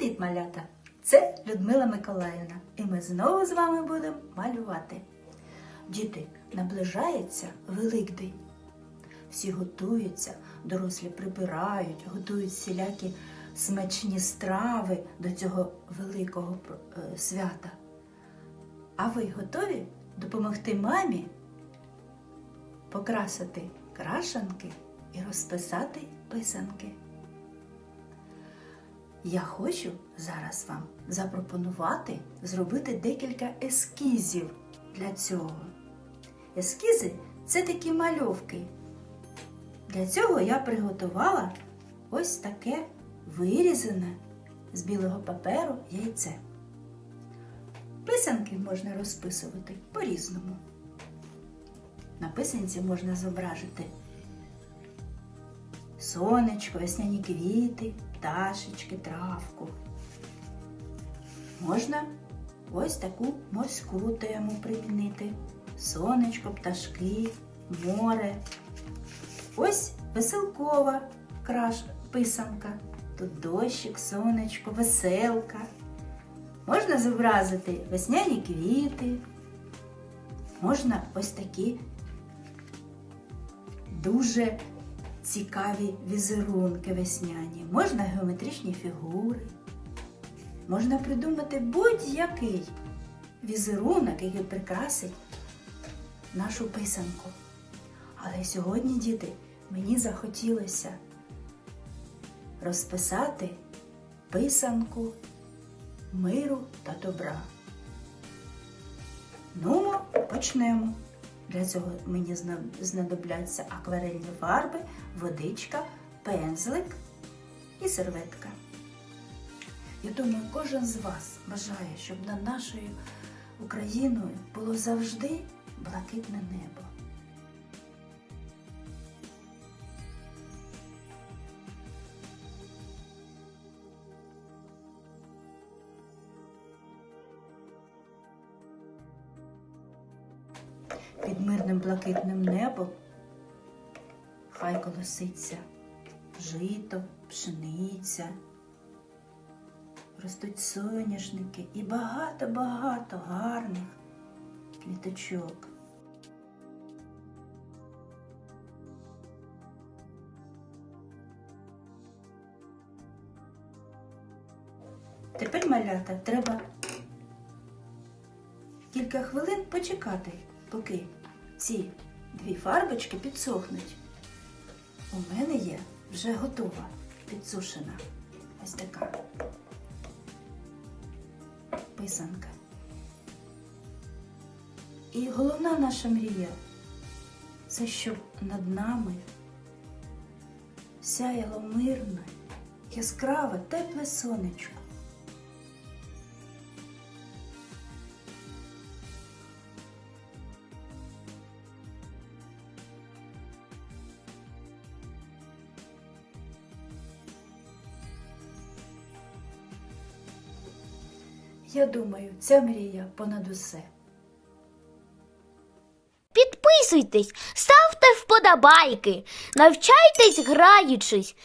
Привіт, малята! Це Людмила Миколаївна, і ми знову з вами будемо малювати. Діти, наближається Великдень. Всі готуються, дорослі прибирають, готують всілякі смачні страви до цього великого е, свята. А ви готові допомогти мамі покрасити крашанки і розписати писанки? Я хочу зараз вам запропонувати зробити декілька ескізів для цього. Ескізи це такі мальовки. Для цього я приготувала ось таке вирізане з білого паперу яйце. Писанки можна розписувати по-різному. На писанці можна зображити сонечко, весняні квіти, пташечки, травку. Можна ось таку морську тему примінити. Сонечко, пташки, море. Ось веселкова краш, писанка. Тут дощик, сонечко, веселка. Можна зобразити весняні квіти. Можна ось такі дуже цікаві візерунки весняні, можна геометричні фігури, можна придумати будь-який візерунок, який прикрасить нашу писанку. Але сьогодні, діти, мені захотілося розписати писанку миру та добра. Ну, почнемо. Для цього мені знадобляться акварельні фарби, водичка, пензлик і серветка. Я думаю, кожен з вас бажає, щоб над нашою Україною було завжди блакитне небо. Мирним блакитним небом хай колоситься жито, пшениця, ростуть соняшники і багато-багато гарних квіточок. Тепер малята треба кілька хвилин почекати, поки ці дві фарбочки підсохнуть. У мене є вже готова підсушена ось така писанка. І головна наша мрія це щоб над нами сяяло мирне, яскраве, тепле сонечко. Я думаю, ця мрія понад усе. Підписуйтесь, ставте вподобайки, навчайтесь граючись